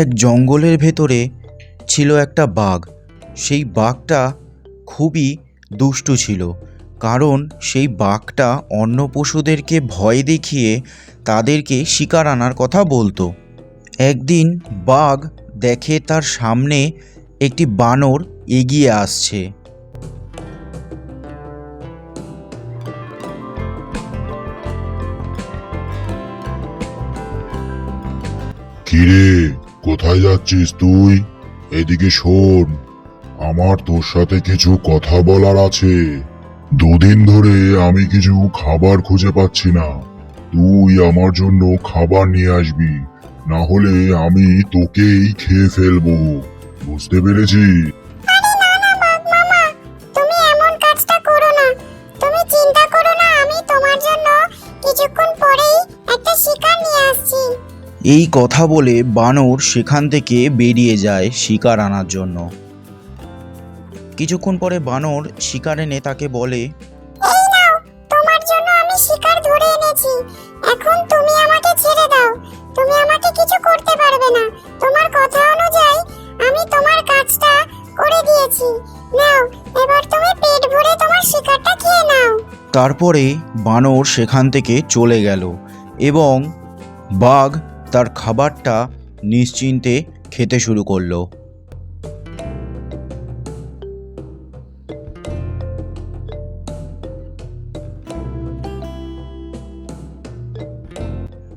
এক জঙ্গলের ভেতরে ছিল একটা বাঘ। সেই বাঘটা খুবই দুষ্টু ছিল, কারণ সেই বাঘটা অন্য পশুদেরকে ভয় দেখিয়ে তাদেরকে শিকার আনার কথা বলতো। একদিন বাঘ দেখে তার সামনে একটি বানর এগিয়ে আসছে। কিরে? কোথায় যাচ্ছিস তুই? এদিকে শোন, আমার তোর সাথে কিছু কথা বলার আছে। দুদিন ধরে আমি কিছু খাবার খুঁজে পাচ্ছি না। তুই আমার জন্য খাবার নিয়ে আসবি, না হলে আমি তোকেই খেয়ে ফেলব। বুঝতে পেরেছিস? এই কথা বলে বানর সেখান থেকে বেরিয়ে যায় শিকার আনার জন্য। কিছুক্ষণ পরে বানর শিকার এনে তাকে বলে তোমার জন্য আমি শিকার ধরে এনেছি। এখন তুমি আমাকে ছেড়ে দাও। তুমি আমাকে কিছু করতে পারবে না। তোমার কথা অনুযায়ী আমি তোমার কাজটা করে দিয়েছি। নাও এবার তুমি পেট ভরে তোমার শিকারটা খেয়ে নাও। তারপরে বানর সেখান থেকে চলে গেল এবং বাঘ তার খাবারটা নিশ্চিন্তে খেতে শুরু করল।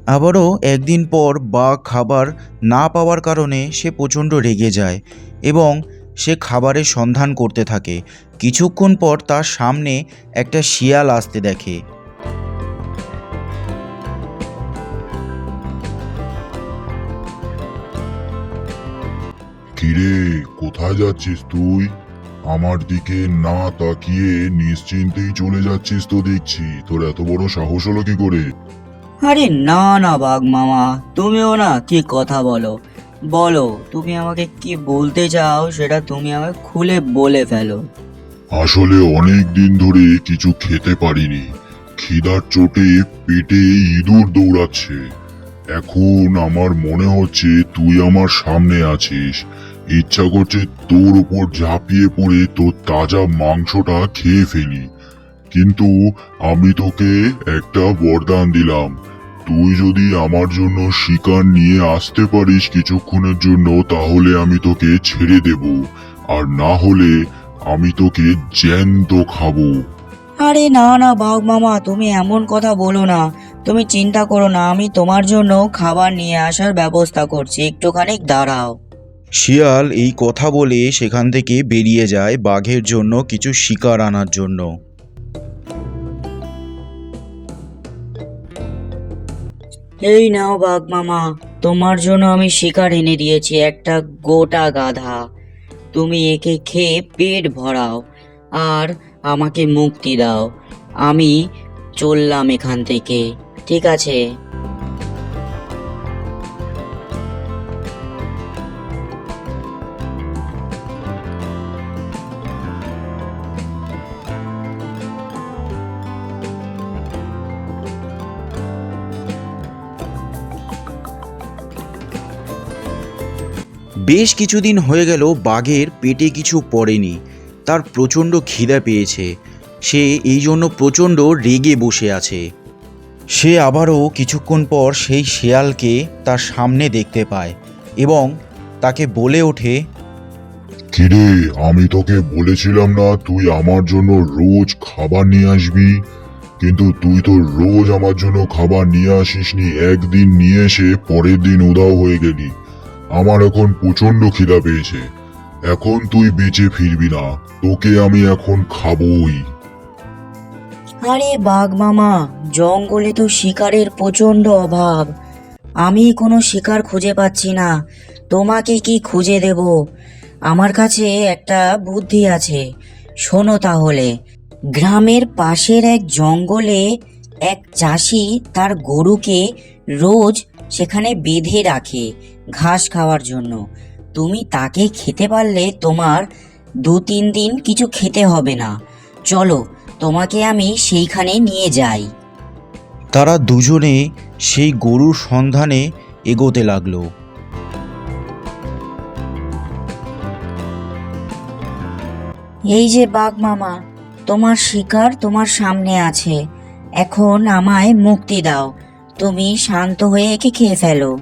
আবারও একদিন পর বা খাবার না পাওয়ার কারণে সে প্রচণ্ড রেগে যায় এবং সে খাবারের সন্ধান করতে থাকে। কিছুক্ষণ পর তার সামনে একটা শিয়াল আসতে দেখে। কিরে কোথায় যাচ্ছিস তুই? আমার দিকে না তাকিয়ে নিশ্চিন্তেই চলে যাচ্ছিস তো দেখছি। তোর এত বড় সাহস হলো কি করে? আরে না না বাঘ মামা তুমিও না কি কথা বলো? বলো তুমি আমাকে কি বলতে চাও সেটা তুমি আমাকে খুলে বলে ফেলো। আসলে অনেক দিন ধরে কিছু খেতে পারিনি। খিদার চোটে পেটে ইঁদুর দৌড়াচ্ছে। এখন আমার মনে হচ্ছে তুই আমার সামনে আছিস। ইচ্ছা করছে তোর উপর ঝাঁপিয়ে পড়ে তোর তাজা মাংসটা খেয়ে ফেলি। কিন্তু আমি তোকে একটা বরদান দিলাম। তুই যদি আমার জন্য শিকার নিয়ে আসতে পারিস কিছুক্ষণের জন্য, তাহলে আমি তোকে ছেড়ে দেব। আর না হলে আমি তোকে জ্যান্ত খাব। আরে না না, বাঘ মামা, তুমি এমন কথা বলো না। তুমি চিন্তা করো না, আমি তোমার জন্য খাবার নিয়ে আসার ব্যবস্থা করছি। একটুখানি দাঁড়াও। শিয়াল এই কথা বলে সেখান থেকে বেরিয়ে যায় বাঘের জন্য কিছু শিকার আনার জন্য। এই নাও বাঘ মামা, তোমার জন্য আমি শিকার এনে দিয়েছি একটা গোটা গাধা। তুমি একে খেয়ে পেট ভরাও আর আমাকে মুক্তি দাও। আমি চললাম এখান থেকে, ঠিক আছে? বেশ কিছুদিন হয়ে গেল বাঘের পেটে কিছু পড়েনি। তার প্রচণ্ড খিদা পেয়েছে। সে এই জন্য প্রচণ্ড রেগে বসে আছে। সে আবারও কিছুক্ষণ পর সেই শেয়ালকে তার সামনে দেখতে পায় এবং তাকে বলে ওঠে, কিরে, আমি তোকে বলেছিলাম না তুই আমার জন্য রোজ খাবার নিয়ে আসবি? কিন্তু তুই তো রোজ আমার জন্য খাবার নিয়ে আসিসনি। একদিন নিয়ে এসে পরের দিন উদাও হয়ে গেলি। আমার এখন প্রচণ্ড খিদা পেয়েছে। এখন তুই বেঁচে ফিরবি না, তোকে আমি এখন খাবই। আরে বাঘ মামা, জঙ্গলে তো শিকারের প্রচণ্ড অভাব। আমি কোনো শিকার খুঁজে পাচ্ছি না, তোমাকে কি খুঁজে দেব? আমার কাছে একটা বুদ্ধি আছে। শোনো তাহলে, গ্রামের পাশের এক জঙ্গলে এক চাষি তার গরুকে রোজ সেখানে বেঁধে রাখে ঘাস খাওয়ার জন্য। তুমি তাকে খেতে পারলে তোমার দু তিন দিন কিছু খেতে হবে না। চলো তোমাকে আমি সেইখানে নিয়ে যাই। তারা দুজনে সেই গরুর সন্ধানে এগোতে লাগল। এই যে বাঘ মামা তোমার শিকার তোমার সামনে আছে। এখন আমায় মুক্তি দাও। তুমি শান্ত হয়ে একে খেয়ে ফেলো।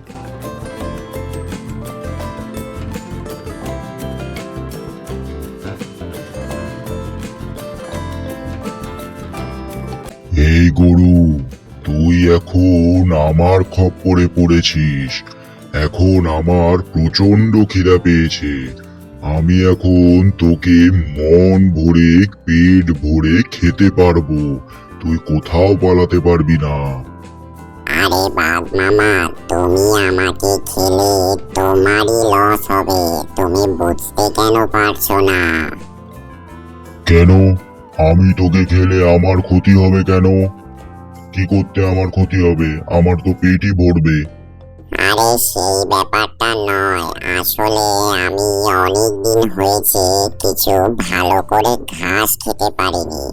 এই গরু, তুই এখন আমার খপ্পরে পড়েছিস। এখন আমার প্রচণ্ড খিদা পেয়েছে। আমি এখন তোকে মন ভরে, পেট ভরে খেতে পারব। তুই কোথাও পালাতে পারবি না। আরে বাঘ মামা তুমি আমাকে খেলে তোমারই লস হবে। তুমি বুঝতে কেন পারছ না? কেন? আমি তোকে খেলে আমার ক্ষতি হবে কেন? কি করতে আমার ক্ষতি হবে? আমার তো পেটই ভরবে। আরে সেই ব্যাপারটা নয়। আসলে আমি অনেক দিন হয়েছে কিছু ভালো করে ঘাস খেতে পারিনি।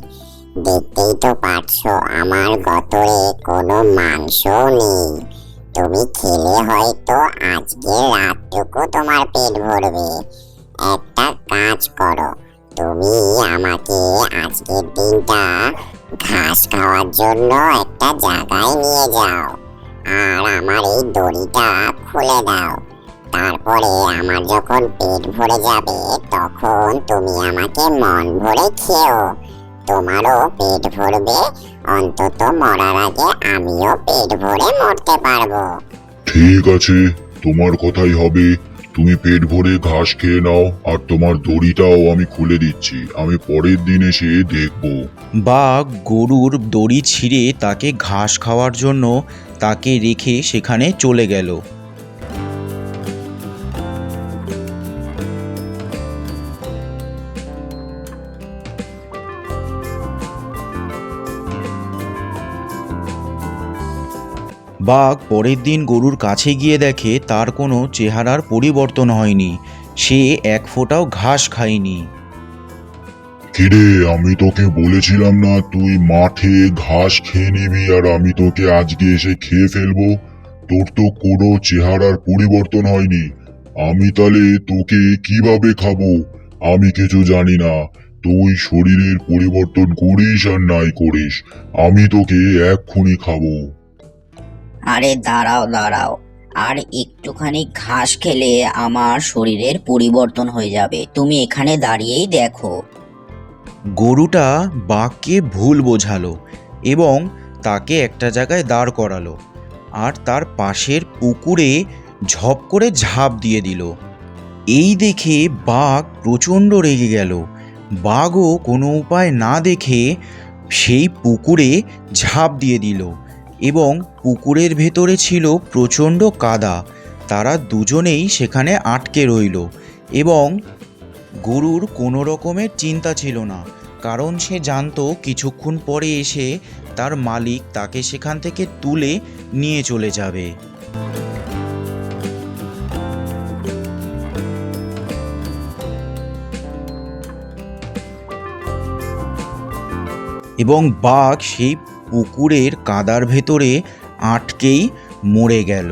দেখতেই তো পারছ, আমার গতরে কোনো মাংসও নেই। তুমি খেলে হয়তো আজকে রাতটুকু তোমার পেট ভরবে। একটা কাজ করো, তুমি আমাকে আজকের দিনটা ঘাস খাওয়ার জন্য একটা জায়গায় নিয়ে যাও, আর আমার এই দড়িটা খুলে দাও। তারপরে আমার যখন পেট ভরে যাবে, তখন তুমি আমাকে মন ভরে খেও। তোমারও পেট ভরবে। অন্তত মরার আগে আমিও পেট ভরে মরতে পারব। ঠিক আছে তোমার কথাই হবে। তুমি পেট ভরে ঘাস খেয়ে নাও আর তোমার দড়িটাও আমি খুলে দিচ্ছি। আমি পরের দিন এসে দেখব। বাঘ গরুর দড়ি ছিঁড়ে তাকে ঘাস খাওয়ার জন্য তাকে রেখে সেখানে চলে গেল। বাঘ পরের দিন গরুর কাছে গিয়ে দেখে তার কোনো চেহারার পরিবর্তন হয়নি। সে এক ফোঁটাও ঘাস খায়নি। কিরে, আমি তোকে বলেছিলাম না তুই মাঠে ঘাস খেয়ে নিবি আর আমি তোকে আজকে এসে খেয়ে ফেলব? তোর তো কোনো চেহারার পরিবর্তন হয়নি। আমি তাহলে তোকে কীভাবে খাব? আমি কিছু জানি না। তুই শরীরের পরিবর্তন করিস আর নাই করিস। আমি তোকে এক্ষুনি খাব। আরে দাঁড়াও দাঁড়াও। আর একটুখানি ঘাস খেলে আমার শরীরের পরিবর্তন হয়ে যাবে। তুমি এখানে দাঁড়িয়েই দেখো। গরুটা বাঘকে ভুল বোঝালো এবং তাকে একটা জায়গায় দাঁড় করালো আর তার পাশের পুকুরে ঝপ করে ঝাঁপ দিয়ে দিল। এই দেখে বাঘ প্রচণ্ড রেগে গেল। বাঘও কোনো উপায় না দেখে সেই পুকুরে ঝাঁপ দিয়ে দিল। এবং পুকুরের ভেতরে ছিল প্রচণ্ড কাদা। তারা দুজনেই সেখানে আটকে রইল এবং গরুর কোনো রকমের চিন্তা ছিল না, কারণ সে জানতো কিছুক্ষণ পরে এসে তার মালিক তাকে সেখান থেকে তুলে নিয়ে চলে যাবে। এবং বাঘ সেই পুকুরের কাদার ভেতরে আটকেই মরে গেল।